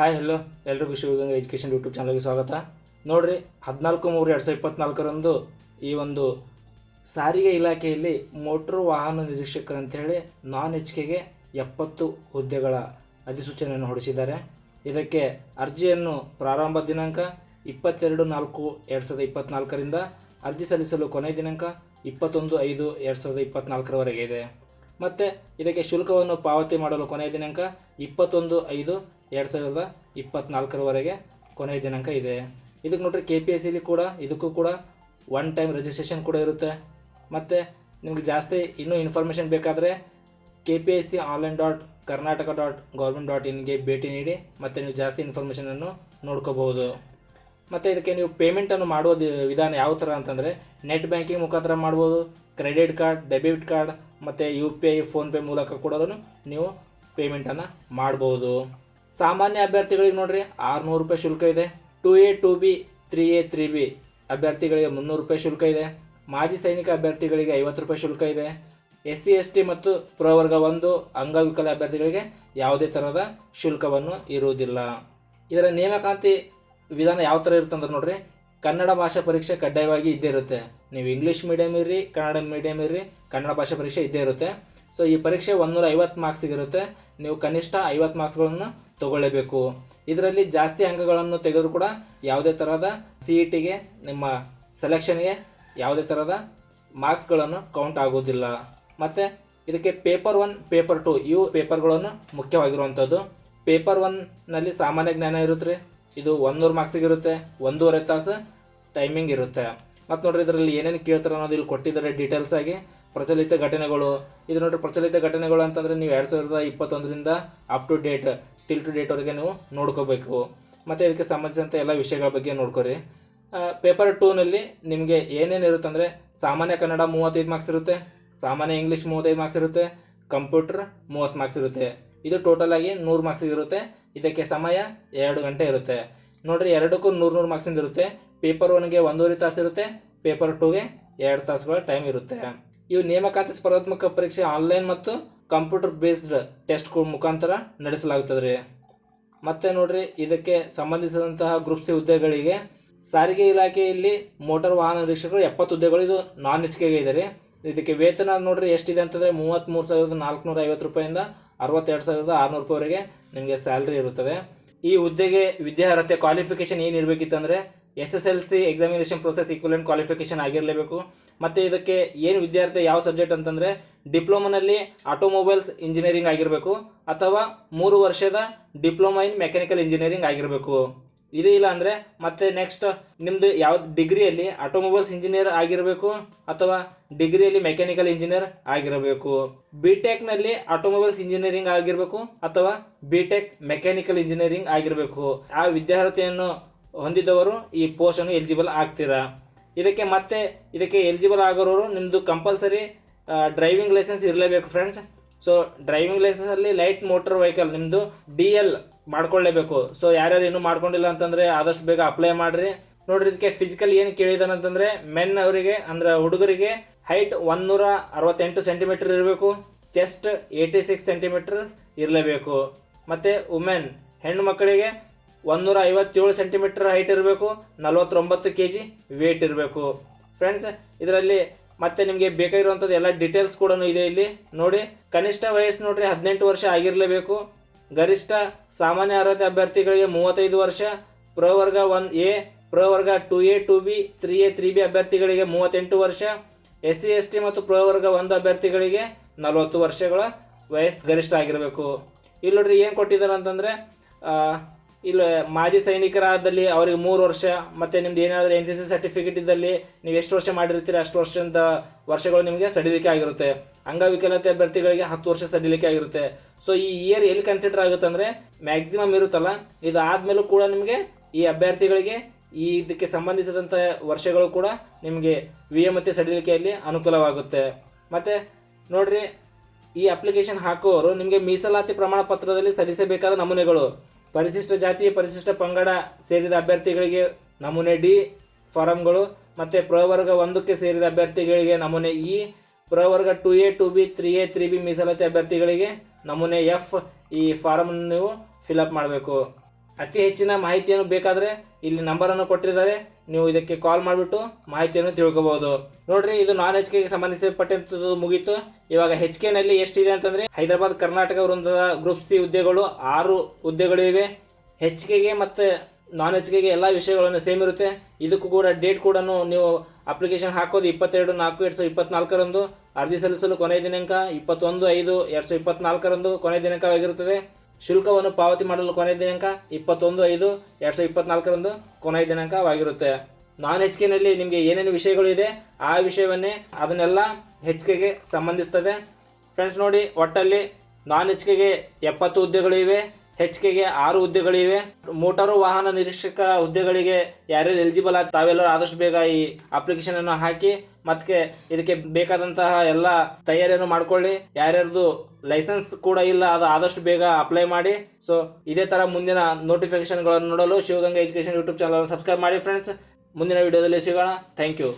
Hi hello ಎಲ್ಲರೂ Shivaganga education YouTube ಚಾನಲ್ಗೆ ಸ್ವಾಗತ. ನೋಡಿರಿ, ಹದಿನಾಲ್ಕು ಮೂರು ಎರಡು ಸಾವಿರದ ಇಪ್ಪತ್ತ್ನಾಲ್ಕರಂದು ಈ ಒಂದು ಸಾರಿಗೆ ಇಲಾಖೆಯಲ್ಲಿ ಮೋಟ್ರು ವಾಹನ ನಿರೀಕ್ಷಕರಂತೇಳಿ ನಾನ್ ಎಚ್ ಕೆಗೆ ಎಪ್ಪತ್ತು ಹುದ್ದೆಗಳ ಅಧಿಸೂಚನೆಯನ್ನು ಹೊರಡಿಸಿದ್ದಾರೆ. ಇದಕ್ಕೆ ಅರ್ಜಿಯನ್ನು ಪ್ರಾರಂಭ ದಿನಾಂಕ ಇಪ್ಪತ್ತೆರಡು ನಾಲ್ಕು ಎರಡು ಸಾವಿರದ ಇಪ್ಪತ್ತ್ನಾಲ್ಕರಿಂದ ಅರ್ಜಿ ಸಲ್ಲಿಸಲು ಕೊನೆಯ ದಿನಾಂಕ ಇಪ್ಪತ್ತೊಂದು ಐದು ಎರಡು ಸಾವಿರದ ಇಪ್ಪತ್ನಾಲ್ಕರವರೆಗೆ ಇದೆ. ಮತ್ತು ಇದಕ್ಕೆ ಶುಲ್ಕವನ್ನು ಪಾವತಿ ಮಾಡಲು ಕೊನೆಯ ದಿನಾಂಕ ಇಪ್ಪತ್ತೊಂದು ಐದು ಎರಡು ಸಾವಿರದ ಇಪ್ಪತ್ನಾಲ್ಕರವರೆಗೆ ಕೊನೆಯ ದಿನಾಂಕ ಇದೆ. ಇದಕ್ಕೆ ನೋಡಿರಿ ಕೆ ಪಿ ಎಸ್ ಸಿಲಿ ಕೂಡ, ಇದಕ್ಕೂ ಕೂಡ ಒನ್ ಟೈಮ್ ರಿಜಿಸ್ಟ್ರೇಷನ್ ಕೂಡ ಇರುತ್ತೆ. ಮತ್ತು ನಿಮಗೆ ಜಾಸ್ತಿ ಇನ್ನೂ ಇನ್ಫಾರ್ಮೇಷನ್ ಬೇಕಾದರೆ K P S C online dot Karnataka dot government dot ಇನ್ಗೆ ಭೇಟಿ ನೀಡಿ, ಮತ್ತು ನೀವು ಜಾಸ್ತಿ ಇನ್ಫಾರ್ಮೇಷನನ್ನು ನೋಡ್ಕೋಬಹುದು. ಮತ್ತು ಇದಕ್ಕೆ ನೀವು ಪೇಮೆಂಟನ್ನು ಮಾಡುವ ವಿಧಾನ ಯಾವ ಥರ ಅಂತಂದರೆ ನೆಟ್ ಬ್ಯಾಂಕಿಂಗ್ ಮುಖಾಂತರ ಮಾಡ್ಬೋದು ಕ್ರೆಡಿಟ್ ಕಾರ್ಡ್ ಡೆಬಿಟ್ ಕಾರ್ಡ್ ಮತ್ತು ಯು ಪಿ ಐ ಫೋನ್ಪೇ ಮೂಲಕ ಕೂಡ ನೀವು ಪೇಮೆಂಟನ್ನು ಮಾಡ್ಬೋದು. ಸಾಮಾನ್ಯ ಅಭ್ಯರ್ಥಿಗಳಿಗೆ ನೋಡ್ರಿ, ಆರುನೂರು ರೂಪಾಯಿ ಶುಲ್ಕ ಇದೆ. Two A two B three A three B ಅಭ್ಯರ್ಥಿಗಳಿಗೆ ಮುನ್ನೂರು ರೂಪಾಯಿ ಶುಲ್ಕ ಇದೆ. ಮಾಜಿ ಸೈನಿಕ ಅಭ್ಯರ್ಥಿಗಳಿಗೆ ಐವತ್ತು ರೂಪಾಯಿ ಶುಲ್ಕ ಇದೆ. ಎಸ್ ಸಿ, ಎಸ್ ಟಿ ಮತ್ತು ಪ್ರವರ್ಗ ಒಂದು ಅಂಗವಿಕಲ ಅಭ್ಯರ್ಥಿಗಳಿಗೆ ಯಾವುದೇ ಥರದ ಶುಲ್ಕವನ್ನು ಇರುವುದಿಲ್ಲ. ಇದರ ನೇಮಕಾತಿ ವಿಧಾನ ಯಾವ ಥರ ಇರುತ್ತೆ ಅಂದ್ರೆ ನೋಡ್ರಿ, ಕನ್ನಡ ಭಾಷಾ ಪರೀಕ್ಷೆ ಕಡ್ಡಾಯವಾಗಿ ಇದ್ದೇ ಇರುತ್ತೆ. ನೀವು ಇಂಗ್ಲೀಷ್ ಮೀಡಿಯಮ್ ಇರ್ರಿ ಕನ್ನಡ ಮೀಡಿಯಮ್ ಇರ್ರಿ, ಕನ್ನಡ ಭಾಷಾ ಪರೀಕ್ಷೆ ಇದ್ದೇ ಇರುತ್ತೆ. ಸೊ ಈ ಪರೀಕ್ಷೆ ಒಂದೂರ ಐವತ್ತು ಮಾರ್ಕ್ಸಿಗಿರುತ್ತೆ ನೀವು ಕನಿಷ್ಠ ಐವತ್ತು ಮಾರ್ಕ್ಸ್ಗಳನ್ನು ತಗೊಳ್ಳೇಬೇಕು. ಇದರಲ್ಲಿ ಜಾಸ್ತಿ ಅಂಕಗಳನ್ನು ತೆಗೆದರೂ ಕೂಡ ಯಾವುದೇ ಥರದ ಸಿ ಇ ಟಿಗೆ ನಿಮ್ಮ ಸೆಲೆಕ್ಷನ್ಗೆ ಯಾವುದೇ ಥರದ ಮಾರ್ಕ್ಸ್ಗಳನ್ನು ಕೌಂಟ್ ಆಗೋದಿಲ್ಲ ಮತ್ತು ಇದಕ್ಕೆ ಪೇಪರ್ ಒನ್ ಪೇಪರ್ ಟು ಇವು ಪೇಪರ್ಗಳನ್ನು ಮುಖ್ಯವಾಗಿರುವಂಥದ್ದು. ಪೇಪರ್ ಒನ್ನಲ್ಲಿ ಸಾಮಾನ್ಯ ಜ್ಞಾನ ಇರುತ್ತೆ ರೀ ಇದು ಒಂದೂರು ಮಾರ್ಕ್ಸಿಗಿರುತ್ತೆ ಒಂದೂವರೆ ತಾಸು ಟೈಮಿಂಗ್ ಇರುತ್ತೆ. ಮತ್ತು ನೋಡಿರಿ ಇದರಲ್ಲಿ ಏನೇನು ಕೇಳ್ತಾರೆ ಅನ್ನೋದು ಇಲ್ಲಿ ಕೊಟ್ಟಿದ್ದಾರೆ ಡೀಟೇಲ್ಸ್ ಆಗಿ. ಪ್ರಚಲಿತ ಘಟನೆಗಳು. ಇದು ನೋಡಿರಿ, ಪ್ರಚಲಿತ ಘಟನೆಗಳು ಅಂತಂದರೆ ನೀವು ಎರಡು ಸಾವಿರದ ಇಪ್ಪತ್ತೊಂದರಿಂದ up to date till to ಡೇಟ್ವರೆಗೆ ನೀವು ನೋಡ್ಕೋಬೇಕು. ಮತ್ತು ಇದಕ್ಕೆ ಸಂಬಂಧಿಸಿದಂಥ ಎಲ್ಲ ವಿಷಯಗಳ ಬಗ್ಗೆ ನೋಡ್ಕೊರಿ. ಪೇಪರ್ ಟೂನಲ್ಲಿ ನಿಮಗೆ ಏನೇನು ಇರುತ್ತೆ ಅಂದರೆ ಸಾಮಾನ್ಯ ಕನ್ನಡ ಮೂವತ್ತೈದು ಮಾರ್ಕ್ಸ್ ಇರುತ್ತೆ, ಸಾಮಾನ್ಯ ಇಂಗ್ಲೀಷ್ ಮೂವತ್ತೈದು ಮಾರ್ಕ್ಸ್ ಇರುತ್ತೆ ಕಂಪ್ಯೂಟರ್ ಮೂವತ್ತು ಮಾರ್ಕ್ಸ್ ಇರುತ್ತೆ. ಇದು ಟೋಟಲ್ ಆಗಿ ನೂರು ಮಾರ್ಕ್ಸ್ ಇರುತ್ತೆ, ಇದಕ್ಕೆ ಸಮಯ ಎರಡು ಗಂಟೆ ಇರುತ್ತೆ. ನೋಡಿರಿ, ಎರಡಕ್ಕೂ ನೂರು ನೂರು ಮಾರ್ಕ್ಸಿಂದ ಇರುತ್ತೆ. ಪೇಪರ್ ಒನ್ಗೆ ಒಂದೂವರೆ ತಾಸು ಇರುತ್ತೆ ಪೇಪರ್ ಟೂಗೆ ಎರಡು ತಾಸುಗಳ ಟೈಮ್ ಇರುತ್ತೆ. ಇವು ನೇಮಕಾತಿ ಸ್ಪರ್ಧಾತ್ಮಕ ಪರೀಕ್ಷೆ ಆನ್ಲೈನ್ ಮತ್ತು ಕಂಪ್ಯೂಟರ್ ಬೇಸ್ಡ್ ಟೆಸ್ಟ್ ಮುಖಾಂತರ ನಡೆಸಲಾಗುತ್ತದೆ ರೀ ಮತ್ತೆ ನೋಡ್ರಿ, ಇದಕ್ಕೆ ಸಂಬಂಧಿಸಿದಂತಹ ಗ್ರೂಪ್ ಸಿ ಹುದ್ದೆಗಳಿಗೆ ಸಾರಿಗೆ ಇಲಾಖೆಯಲ್ಲಿ ಮೋಟಾರ್ ವಾಹನ ನಿರೀಕ್ಷಕರು ಎಪ್ಪತ್ತು ಹುದ್ದೆಗಳು ಇದು ನಾನ್ ಎಚ್ಕೆಗೆ ಇದೆ ರೀ ಇದಕ್ಕೆ ವೇತನ ನೋಡ್ರಿ ಎಷ್ಟಿದೆ ಅಂತಂದರೆ ಮೂವತ್ತ್ಮೂರು ಸಾವಿರದ ನಾಲ್ಕುನೂರ ಐವತ್ತು ರೂಪಾಯಿಂದ ಅರವತ್ತೆರಡು ಸಾವಿರದ ಆರುನೂರು ರೂಪಾಯಿವರೆಗೆ ನಿಮಗೆ ಸ್ಯಾಲ್ರಿ ಇರುತ್ತದೆ ಈ ಹುದ್ದೆಗೆ ವಿದ್ಯಾರ್ಹತೆ ಕ್ವಾಲಿಫಿಕೇಷನ್ ಏನು ಇರಬೇಕಿತ್ತಂದರೆ S S L C examination process equivalent qualification ಆಗಿರಲೇಬೇಕು. ಮತ್ತು ಇದಕ್ಕೆ ಏನು ವಿದ್ಯಾರ್ಥಿ ಯಾವ ಸಬ್ಜೆಕ್ಟ್ ಅಂತಂದರೆ ಡಿಪ್ಲೊಮನಲ್ಲಿ ಆಟೋಮೊಬೈಲ್ಸ್ ಇಂಜಿನಿಯರಿಂಗ್ ಆಗಿರಬೇಕು ಅಥವಾ ಮೂರು ವರ್ಷದ ಡಿಪ್ಲೊಮಾ ಇನ್ ಮೆಕ್ಯಾನಿಕಲ್ ಇಂಜಿನಿಯರಿಂಗ್ ಆಗಿರಬೇಕು. ಇದು ಇಲ್ಲ ಅಂದರೆ ಮತ್ತೆ ನೆಕ್ಸ್ಟ್ ನಿಮ್ಮದು ಯಾವ ಡಿಗ್ರಿಯಲ್ಲಿ ಆಟೋಮೊಬೈಲ್ಸ್ ಇಂಜಿನಿಯರ್ ಆಗಿರಬೇಕು ಅಥವಾ ಡಿಗ್ರಿಯಲ್ಲಿ ಮೆಕ್ಯಾನಿಕಲ್ ಇಂಜಿನಿಯರ್ ಆಗಿರಬೇಕು. ಬಿ ಟೆಕ್ನಲ್ಲಿ ಆಟೋಮೊಬೈಲ್ಸ್ ಇಂಜಿನಿಯರಿಂಗ್ ಆಗಿರಬೇಕು ಅಥವಾ ಬಿ ಟೆಕ್ ಮೆಕ್ಯಾನಿಕಲ್ ಇಂಜಿನಿಯರಿಂಗ್ ಆಗಿರಬೇಕು. ಆ ವಿದ್ಯಾರ್ಥಿಯನ್ನು ಹೊಂದಿದವರು ಈ ಪೋಸ್ಟನ್ನು ಎಲಿಜಿಬಲ್ ಆಗ್ತೀರಾ? ಇದಕ್ಕೆ ಮತ್ತೆ ಇದಕ್ಕೆ ಎಲಿಜಿಬಲ್ ಆಗೋರು ನಿಮ್ಮದು ಕಂಪಲ್ಸರಿ ಡ್ರೈವಿಂಗ್ ಲೈಸೆನ್ಸ್ ಇರಲೇಬೇಕು ಫ್ರೆಂಡ್ಸ್ ಸೊ ಡ್ರೈವಿಂಗ್ ಲೈಸೆನ್ಸಲ್ಲಿ ಲೈಟ್ ಮೋಟರ್ ವೆಹಿಕಲ್ ನಿಮ್ಮದು ಡಿ ಎಲ್ ಮಾಡ್ಕೊಳ್ಳೇಬೇಕು. ಸೊ ಯಾರ್ಯಾರು ಇನ್ನೂ ಮಾಡ್ಕೊಂಡಿಲ್ಲ ಅಂತಂದರೆ ಆದಷ್ಟು ಬೇಗ ಅಪ್ಲೈ ಮಾಡಿರಿ. ನೋಡ್ರಿ ಇದಕ್ಕೆ ಫಿಸಿಕಲ್ ಏನು ಕೇಳಿದಾನೆ ಅಂತಂದರೆ ಮೆನ್ ಅವರಿಗೆ, ಅಂದ್ರೆ ಹುಡುಗರಿಗೆ ಹೈಟ್ ಒಂದೂರ ಅರವತ್ತೆಂಟು ಸೆಂಟಿಮೀಟರ್ ಇರಬೇಕು. ಚೆಸ್ಟ್ ಏಯ್ಟಿ ಸಿಕ್ಸ್ ಸೆಂಟಿಮೀಟರ್ ಇರಲೇಬೇಕು. ಮತ್ತು ವುಮೆನ್ ಹೆಣ್ಣು ಮಕ್ಕಳಿಗೆ ಒಂದೂರ ಐವತ್ತೇಳು ಸೆಂಟಿಮೀಟರ್ ಹೈಟ್ ಇರಬೇಕು, ನಲವತ್ತೊಂಬತ್ತು ಕೆ ಜಿ ವೇಟ್ ಇರಬೇಕು. ಫ್ರೆಂಡ್ಸ್ ಇದರಲ್ಲಿ ಮತ್ತೆ ನಿಮಗೆ ಬೇಕಾಗಿರುವಂಥದ್ದು ಎಲ್ಲ ಡೀಟೇಲ್ಸ್ ಕೂಡ ಇದೆ ಇಲ್ಲಿ. ನೋಡಿ, ಕನಿಷ್ಠ ವಯಸ್ಸು ನೋಡಿರಿ ಹದಿನೆಂಟು ವರ್ಷ ಆಗಿರಲೇಬೇಕು. ಗರಿಷ್ಠ ಸಾಮಾನ್ಯ ಅರ್ಹತೆ ಅಭ್ಯರ್ಥಿಗಳಿಗೆ ಮೂವತ್ತೈದು ವರ್ಷ ಪ್ರವರ್ಗ ಒನ್ ಎ ಪ್ರವರ್ಗ two A two B three A three B ಅಭ್ಯರ್ಥಿಗಳಿಗೆ ಮೂವತ್ತೆಂಟು ವರ್ಷ ಎಸ್ ಸಿ ಎಸ್ ಟಿ ಮತ್ತು ಪ್ರವರ್ಗ ಒಂದು ಅಭ್ಯರ್ಥಿಗಳಿಗೆ ನಲವತ್ತು ವರ್ಷಗಳ ವಯಸ್ಸು ಗರಿಷ್ಠ ಆಗಿರಬೇಕು. ಇಲ್ಲಿ ನೋಡ್ರಿ ಏನು ಕೊಟ್ಟಿದ್ದಾರೆ ಅಂತಂದರೆ ಇಲ್ಲಿ ಮಾಜಿ ಸೈನಿಕರಾದಲ್ಲಿ ಅವರಿಗೆ ಮೂರು ವರ್ಷ, ಮತ್ತು ನಿಮ್ದು ಏನಾದರೂ ಎನ್ ಸಿ ಸಿ ಸರ್ಟಿಫಿಕೇಟ್ ಇದ್ದಲ್ಲಿ ನೀವು ಎಷ್ಟು ವರ್ಷ ಮಾಡಿರ್ತೀರಿ ಅಷ್ಟು ವರ್ಷದ ವರ್ಷಗಳು ನಿಮಗೆ ಸಡಿಲಿಕೆ ಆಗಿರುತ್ತೆ. ಅಂಗವಿಕಲತೆ ಅಭ್ಯರ್ಥಿಗಳಿಗೆ ಹತ್ತು ವರ್ಷ ಸಡಿಲಿಕೆ ಆಗಿರುತ್ತೆ. ಸೊ ಈ ಇಯರ್ ಎಲ್ಲಿ ಕನ್ಸಿಡರ್ ಆಗುತ್ತೆ ಅಂದರೆ ಮ್ಯಾಕ್ಸಿಮಮ್ ಇರುತ್ತಲ್ಲ, ಇದು ಕೂಡ ನಿಮಗೆ ಈ ಅಭ್ಯರ್ಥಿಗಳಿಗೆ ಈ ಇದಕ್ಕೆ ಸಂಬಂಧಿಸಿದಂಥ ವರ್ಷಗಳು ಕೂಡ ನಿಮಗೆ ವಿ ಎ ಮತ್ತು ಸಡಿಲಿಕೆಯಲ್ಲಿ ಅನುಕೂಲವಾಗುತ್ತೆ. ಮತ್ತು ನೋಡ್ರಿ, ಈ ಅಪ್ಲಿಕೇಶನ್ ಹಾಕುವವರು ನಿಮಗೆ ಮೀಸಲಾತಿ ಪ್ರಮಾಣ ಪತ್ರದಲ್ಲಿ ಸಲ್ಲಿಸಬೇಕಾದ ನಮೂನೆಗಳು. ಪರಿಶಿಷ್ಟ ಜಾತಿ, ಪರಿಶಿಷ್ಟ ಪಂಗಡ ಸೇರಿದ ಅಭ್ಯರ್ಥಿಗಳಿಗೆ ನಮೂನೆ ಡಿ ಫಾರಂಗಳು ಮತ್ತು ಪ್ರವರ್ಗ ಒಂದಕ್ಕೆ ಸೇರಿದ ಅಭ್ಯರ್ಥಿಗಳಿಗೆ ನಮೂನೆ ಇ, ಪ್ರವರ್ಗ two A, two B, three A, three B ಮೀಸಲಾತಿ ಅಭ್ಯರ್ಥಿಗಳಿಗೆ ನಮೂನೆ ಎಫ್ ಈ ಫಾರಮ್ ನೀವು ಫಿಲಪ್ ಮಾಡಬೇಕು. ಅತಿ ಹೆಚ್ಚಿನ ಮಾಹಿತಿಯನ್ನು ಬೇಕಾದರೆ ಇಲ್ಲಿ ನಂಬರನ್ನು ಕೊಟ್ಟಿದ್ದಾರೆ. ನೀವು ಇದಕ್ಕೆ ಕಾಲ್ ಮಾಡಿಬಿಟ್ಟು ಮಾಹಿತಿಯನ್ನು ತಿಳ್ಕೊಬಹುದು ನೋಡ್ರಿ, ಇದು ನಾನ್ ಎಚ್ ಕೆಗೆ ಸಂಬಂಧಿಸಲ್ಪಟ್ಟಂಥದ್ದು ಮುಗೀತು. ಇವಾಗ ಎಚ್ ಕೆನಲ್ಲಿ ಎಷ್ಟಿದೆ ಅಂತಂದ್ರೆ ಹೈದರಾಬಾದ್, ಕರ್ನಾಟಕ ವೃಂದದ ಗ್ರೂಪ್ ಸಿ ಹುದ್ದೆಗಳು ಆರು ಹುದ್ದೆಗಳು ಇವೆ. ಹೆಚ್ ಕೆಗೆ ಮತ್ತು ನಾನ್ ಎಚ್ ಕೆಗೆ ಎಲ್ಲ ವಿಷಯಗಳನ್ನು ಸೇಮ್ ಇರುತ್ತೆ. ಇದಕ್ಕೂ ಕೂಡ ಡೇಟ್ ಕೂಡ ನೀವು ಅಪ್ಲಿಕೇಶನ್ ಹಾಕೋದು ಇಪ್ಪತ್ತೆರಡು ನಾಲ್ಕು ಎರಡು ಸಾವಿರದ ಇಪ್ಪತ್ನಾಲ್ಕರಂದು. ಅರ್ಜಿ ಸಲ್ಲಿಸಲು ಕೊನೆಯ ದಿನಾಂಕ ಇಪ್ಪತ್ತೊಂದು ಐದು ಎರಡು ಸಾವಿರದ ಇಪ್ಪತ್ನಾಲ್ಕರಂದು ಕೊನೆಯ ದಿನಾಂಕವಾಗಿರುತ್ತದೆ. ಶುಲ್ಕವನ್ನು ಪಾವತಿ ಮಾಡಲು ಕೊನೆಯ ದಿನಾಂಕ ಇಪ್ಪತ್ತೊಂದು, ಐದು, ಎರಡು ಸಾವಿರದ ಇಪ್ಪತ್ನಾಲ್ಕರಂದು ಕೊನೆಯ ದಿನಾಂಕವಾಗಿರುತ್ತೆ. ನಾನ್ ಎಚ್ ಕೆನಲ್ಲಿ ನಿಮಗೆ ಏನೇನು ವಿಷಯಗಳು ಇದೆ, ಆ ವಿಷಯವನ್ನೇ ಅದನ್ನೆಲ್ಲ ಹೆಚ್ ಕೆಗೆ ಸಂಬಂಧಿಸ್ತದೆ. ಫ್ರೆಂಡ್ಸ್ ನೋಡಿ, ಒಟ್ಟಲ್ಲಿ ನಾನ್ ಎಚ್ ಕೆಗೆ ಎಪ್ಪತ್ತು ಹುದ್ದೆಗಳು ಇವೆ. ಹೆಚ್ ಕೆಗೆ ಆರು ಹುದ್ದೆಗಳಿವೆ. ಮೋಟಾರು ವಾಹನ ನಿರೀಕ್ಷಕ ಹುದ್ದೆಗಳಿಗೆ ಯಾರ್ಯಾರು ಎಲಿಜಿಬಲ್ ಆಗಿ ತಾವೆಲ್ಲರೂ ಆದಷ್ಟು ಬೇಗ ಈ ಅಪ್ಲಿಕೇಶನ್ ಅನ್ನು ಹಾಕಿ ಮತ್ತೆ ಇದಕ್ಕೆ ಬೇಕಾದಂತಹ ಎಲ್ಲ ತಯಾರಿಯನ್ನು ಮಾಡ್ಕೊಳ್ಳಿ. ಯಾರ್ಯಾರ್ದು ಲೈಸೆನ್ಸ್ ಕೂಡ ಇಲ್ಲ, ಅದು ಆದಷ್ಟು ಬೇಗ ಅಪ್ಲೈ ಮಾಡಿ. ಸೊ ಇದೇ ತರ ಮುಂದಿನ ನೋಟಿಫಿಕೇಶನ್ಗಳನ್ನು ನೋಡಲು Shivaganga education YouTube channel subscribe ಮಾಡಿ ಫ್ರೆಂಡ್ಸ್ ಮುಂದಿನ ವಿಡಿಯೋದಲ್ಲಿ ಸಿಗೋಣ. Thank you